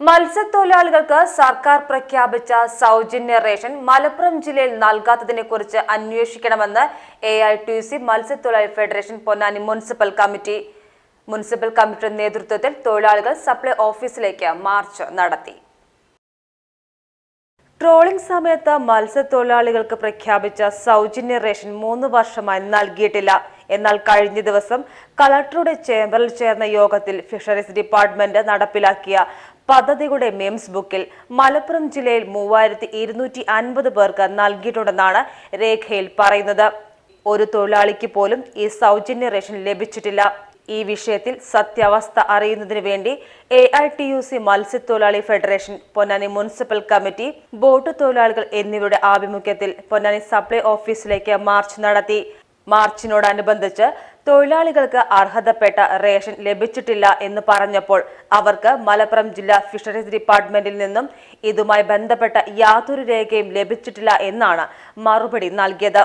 മത്സ്യത്തൊഴിലാളികൾക്ക് സർക്കാർ പ്രഖ്യാപിച്ച സൗജന്യ റേഷൻ മലപ്പുറം ജില്ലയിൽ നൽകാത്തതിനെ കുറിച്ച് അന്വേഷിക്കണമെന്ന് എ ഐ ടി സി മത്സ്യത്തൊഴിലാളി federation Ponnani municipal committee. Municipal കമ്മിറ്റിയുടെ നേതൃത്വത്തിൽ തൊഴിലാളികൾ സപ്ലൈ ഓഫീസിലേക്ക് മാർച്ച് നടത്തി. ട്രോളിംഗ് സമയത്ത് മത്സ്യത്തൊഴിലാളികൾക്ക് പ്രഖ്യാപിച്ച സൗജന്യ റേഷൻ മൂന്ന് വർഷമായി നൽകിയിട്ടില്ല. എന്നാൽ കഴിഞ്ഞ ദിവസം കളക്ടറുടെ ചേംബറിൽ ചേർന്ന യോഗത്തിൽ ഫിഷറീസ് ഡിപ്പാർട്ട്മെന്റ് നടപ്പിലാക്കിയ പദ്ധതിയുടെ മെയിംസ് ബുക്കിൽ മലപ്പുറം ജില്ലയിൽ മൂവായിരത്തി ഇരുന്നൂറ്റി അൻപത് പേർക്ക് നൽകിയിട്ടുണ്ടെന്നാണ് രേഖയിൽ പറയുന്നത്. ഒരു തൊഴിലാളിക്ക് പോലും ഈ സൗജന്യ റേഷൻ ലഭിച്ചിട്ടില്ല. ഈ വിഷയത്തിൽ സത്യാവസ്ഥ അറിയുന്നതിന് വേണ്ടി A I T U C മത്സ്യത്തൊഴിലാളി federation Ponnani municipal committee boat തൊഴിലാളികൾ എന്നിവരുടെ ആഭിമുഖ്യത്തിൽ പൊന്നാനി സപ്ലൈ ഓഫീസിലേക്ക് മാർച്ച് നടത്തി. മാർച്ചിനോടനുബന്ധിച്ച് തൊഴിലാളികൾക്ക് അർഹതപ്പെട്ട റേഷൻ ലഭിച്ചിട്ടില്ല എന്ന് പറഞ്ഞപ്പോൾ അവർക്ക് മലപ്പുറം ജില്ലാ ഫിഷറീസ് ഡിപ്പാർട്ട്മെന്റിൽ നിന്നും ഇതുമായി ബന്ധപ്പെട്ട യാതൊരു രേഖയും ലഭിച്ചിട്ടില്ല എന്നാണ് മറുപടി നൽകിയത്.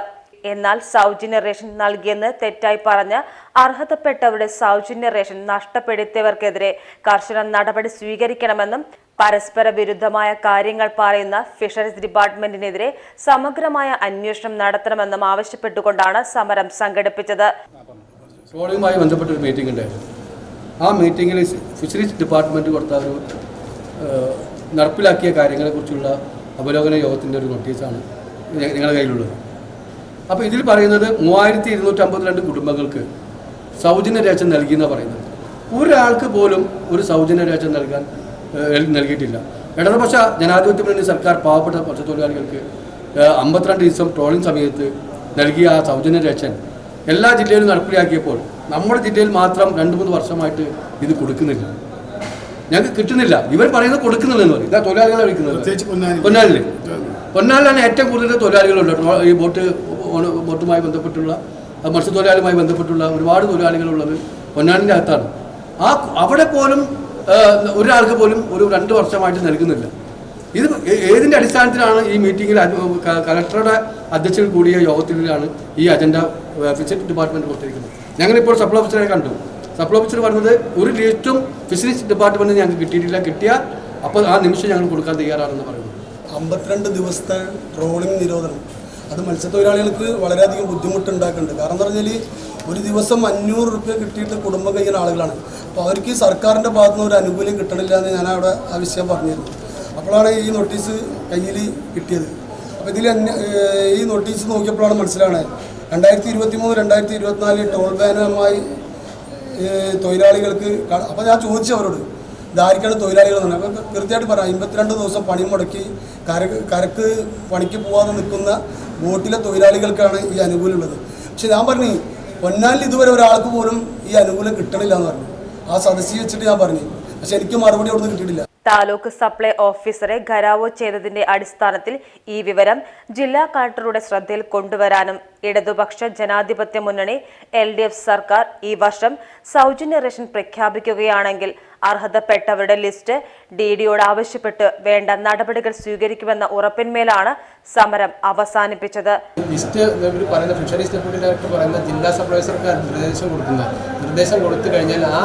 എന്നാൽ സൗജന്യ റേഷൻ നൽകിയെന്ന് തെറ്റായി പറഞ്ഞ് അർഹതപ്പെട്ടവരുടെ സൗജന്യ റേഷൻ നഷ്ടപ്പെടുത്തിയവർക്കെതിരെ കർശന നടപടി സ്വീകരിക്കണമെന്നും പരസ്പര വിരുദ്ധമായ കാര്യങ്ങൾ പറയുന്ന ഫിഷറീസ് ഡിപ്പാർട്ട്മെന്റിനെതിരെ സമഗ്രമായ അന്വേഷണം നടത്തണമെന്നും ആവശ്യപ്പെട്ടുകൊണ്ടാണ് സമരം സംഘടിപ്പിച്ചത്. ട്രോളിങ്ങുമായി ബന്ധപ്പെട്ട ഒരു മീറ്റിംഗ് ഉണ്ടായിരുന്നു. ആ മീറ്റിംഗിൽ ഫിഷറീസ് ഡിപ്പാർട്ട്മെന്റ് കൊടുത്ത ഒരു നടപ്പിലാക്കിയ കാര്യങ്ങളെക്കുറിച്ചുള്ള അവലോകന യോഗത്തിന്റെ ഒരു നോട്ടീസാണ് നിങ്ങളുടെ കയ്യിലുള്ളത്. അപ്പോൾ ഇതിൽ പറയുന്നത് മൂവായിരത്തി ഇരുന്നൂറ്റി അമ്പത്തിരണ്ട് കുടുംബങ്ങൾക്ക് സൗജന്യ രേഷൻ നൽകിയെന്നാണ് പറയുന്നത്. ഒരാൾക്ക് പോലും ഒരു സൗജന്യ രേഷൻ നൽകാൻ നൽകിയിട്ടില്ല. ഇടതുപക്ഷ ജനാധിപത്യ മുന്നണി സർക്കാർ പാവപ്പെട്ട പക്ഷ തൊഴിലാളികൾക്ക് അമ്പത്തിരണ്ട് ദിവസം ട്രോളിംഗ് സമയത്ത് നൽകിയ ആ സൗജന്യ രേഷൻ എല്ലാ ജില്ലയിലും നടപ്പിലാക്കിയപ്പോൾ നമ്മുടെ ജില്ലയിൽ മാത്രം രണ്ട് മൂന്ന് വർഷമായിട്ട് ഇത് കൊടുക്കുന്നില്ല. ഞങ്ങൾക്ക് കിട്ടുന്നില്ല. ഇവർ പറയുന്നത് കൊടുക്കുന്നില്ലെന്ന് പറയും. ഇതാ തൊഴിലാളികളെ വിളിക്കുന്നത്. പൊന്നാലിൽ പൊന്നാലിലാണ് ഏറ്റവും കൂടുതൽ തൊഴിലാളികളുണ്ട്. ഈ ബോട്ട് ബോട്ടുമായി ബന്ധപ്പെട്ടുള്ള മത്സ്യത്തൊഴിലാളിയുമായി ബന്ധപ്പെട്ടുള്ള ഒരുപാട് തൊഴിലാളികളുള്ളത് പൊന്നാലിന്റെ അകത്താണ്. ആ അവിടെ പോലും ഒരാൾക്ക് പോലും ഒരു രണ്ട് വർഷമായിട്ട് നൽകുന്നില്ല. ഇത് ഏതിന്റെ അടിസ്ഥാനത്തിലാണ് ഈ മീറ്റിങ്ങിൽ കലക്ടറുടെ അധ്യക്ഷതയിൽ കൂടിയ യോഗത്തിലാണ് ഈ അജണ്ട ഫിഷറീസ് ഡിപ്പാർട്ട്മെന്റ് കൊടുത്തിരിക്കുന്നത്. ഞങ്ങളിപ്പോൾ സപ്ലൈ ഓഫീസറെ കണ്ടു. സപ്ലൈ ഓഫീസർ പറഞ്ഞത് ഒരു ലിസ്റ്റും ഫിഷറീസ് ഡിപ്പാർട്ട്മെന്റ് ഞങ്ങൾക്ക് കിട്ടിയിട്ടില്ല കിട്ടിയാൽ അപ്പോൾ ആ നിമിഷം ഞങ്ങൾ കൊടുക്കാൻ തയ്യാറാണെന്ന് പറയുന്നു. അമ്പത്തിരണ്ട് ദിവസത്തെ ട്രോളിംഗ് നിരോധനം. അത് മത്സ്യത്തൊഴിലാളികൾക്ക് വളരെയധികം ബുദ്ധിമുട്ടുണ്ടാക്കുന്നുണ്ട്. കാരണം എന്ന് പറഞ്ഞാൽ ഒരു ദിവസം അഞ്ഞൂറ് റുപ്യ കിട്ടിയിട്ട് കുടുംബം കഴിയുന്ന ആളുകളാണ്. അപ്പോൾ അവർക്ക് ഈ സർക്കാരിന്റെ ഭാഗത്തു നിന്ന് ഒരു അനുകൂല്യം കിട്ടണില്ല എന്ന് ഞാൻ അവിടെ ആ വിഷയം പറഞ്ഞിരുന്നു. അപ്പോഴാണ് ഈ നോട്ടീസ് കയ്യിൽ കിട്ടിയത്. അപ്പോൾ ഇതിൽ ഈ നോട്ടീസ് നോക്കിയപ്പോഴാണ് മനസ്സിലാണ് രണ്ടായിരത്തി ഇരുപത്തി മൂന്ന് രണ്ടായിരത്തി ഇരുപത്തിനാല് ടോൾ ബാനുമായി തൊഴിലാളികൾക്ക് അപ്പോൾ ഞാൻ ചോദിച്ചു അവരോട് ഇതായിരിക്കാണ് തൊഴിലാളികൾ പറഞ്ഞത്. അപ്പോൾ കൃത്യമായിട്ട് പറയാം അമ്പത്തിരണ്ട് ദിവസം പണി മുടക്കി കര കരക്ക് പണിക്ക് പോകാതെ നിൽക്കുന്ന ബോട്ടിലെ തൊഴിലാളികൾക്കാണ് ഈ അനുകൂലമുള്ളത് പക്ഷെ ഞാൻ പറഞ്ഞു പൊന്നാലിൽ ഇതുവരെ ഒരാൾക്ക് പോലും ഈ അനുകൂലം കിട്ടണില്ല എന്ന് പറഞ്ഞു. ആ സദസ്സിൽ വെച്ചിട്ട് ഞാൻ പറഞ്ഞു. പക്ഷെ എനിക്ക് മറുപടി അവിടുന്ന് കിട്ടിയിട്ടില്ല. താലൂക്ക് സപ്ലൈ ഓഫീസറെ ഖരാവോ ചെയ്തതിന്റെ അടിസ്ഥാനത്തിൽ ഈ വിവരം ജില്ലാ കളക്ടറുടെ ശ്രദ്ധയിൽ കൊണ്ടുവരാനും ഇടതുപക്ഷ ജനാധിപത്യ മുന്നണി എൽ ഡി എഫ് സർക്കാർ ഈ വർഷം സൗജന്യ റേഷൻ പ്രഖ്യാപിക്കുകയാണെങ്കിൽ അർഹതപ്പെട്ടവരുടെ ലിസ്റ്റ് ഡി ഡിയോട് ആവശ്യപ്പെട്ട് വേണ്ട നടപടികൾ സ്വീകരിക്കുമെന്ന ഉറപ്പിന്മേലാണ് സമരം അവസാനിപ്പിച്ചത്. ലിസ്റ്റ് പറയുന്ന ഫിഷറീസ് ഡെപ്യൂട്ടി ഡയറക്ടർ പറയുന്ന ജില്ലാ സപ്ലൈസർക്ക് നിർദ്ദേശം കൊടുക്കുന്നത് നിർദ്ദേശം കൊടുത്തു കഴിഞ്ഞാൽ ആ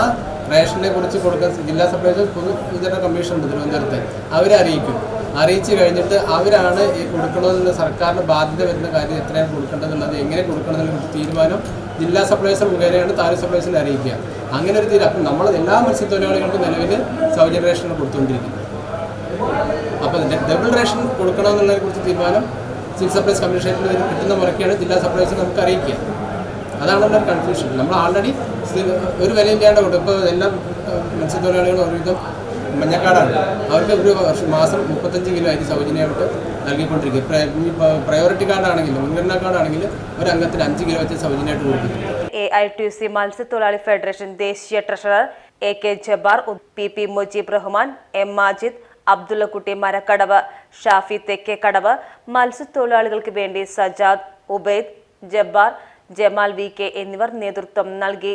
റേഷനെ കുറിച്ച് കൊടുക്കാൻ ജില്ലാ സപ്ലൈസർ പൊതു വിതരണ കമ്മീഷൻ ഉണ്ട് തിരുവനന്തപുരത്ത്. അവരെ അറിയിക്കും. അറിയിച്ചു കഴിഞ്ഞിട്ട് അവരാണ് ഈ കൊടുക്കണമെന്നുള്ള സർക്കാരിന് ബാധ്യത വരുന്ന കാര്യം എത്രയാണ് കൊടുക്കേണ്ടതെന്നുള്ളത് എങ്ങനെ കൊടുക്കണമെന്നുള്ള തീരുമാനം ജില്ലാ സപ്ലൈസർ മുഖേനയാണ് താലൂക്ക് സപ്ലൈസിനെ അറിയിക്കുക. അങ്ങനെ ഒരു തീരുമാനം അപ്പം നമ്മൾ എല്ലാ മത്സ്യത്തൊഴിലാളികൾക്കും നിലവിൽ സൗജന്യ റേഷൻ കൊടുത്തുകൊണ്ടിരിക്കുന്നത് അപ്പോൾ ഡബിൾ റേഷൻ കൊടുക്കണമെന്നുള്ളതിനെ കുറിച്ച് തീരുമാനം സിവിൽ സപ്ലൈസ് കമ്മീഷനിൽ കിട്ടുന്ന മുറയ്ക്കാണ് ജില്ലാ സപ്ലൈസ് നമുക്ക് അറിയിക്കുക. അതാണ് കൺഫ്യൂഷൻ. നമ്മൾ ആൾറെഡി ഒരു വിലയില്ലാണ്ട് കൊടുക്കും ഇപ്പോൾ എല്ലാ മത്സ്യത്തൊഴിലാളികളും ഒരുവിധം മഞ്ഞക്കാടാണ്. അവർക്ക് ഒരു വർഷം മാസം മുപ്പത്തഞ്ച് കിലോ അരി സൗജന്യമായിട്ട് നൽകിക്കൊണ്ടിരിക്കുക. പ്രയോറിറ്റി കാർഡാണെങ്കിലും മുൻഗണനാ കാർഡാണെങ്കിൽ ഒരു അംഗത്തിന് അഞ്ച് കിലോ വെച്ച് സൗജന്യമായിട്ട് കൊടുക്കും. എ ഐ ടി സി മത്സ്യത്തൊഴിലാളി ഫെഡറേഷൻ ദേശീയ treasurer A K Jabar P P Mujeeb Rahman M Majid Abdullakutty Marakkadavu Shafi Thekkekadavu മത്സ്യത്തൊഴിലാളികൾക്ക് വേണ്ടി സജാദ് ഉബൈദ് ജബ്ബാർ ജമാൽ വി കെ എന്നിവർ നേതൃത്വം നൽകി.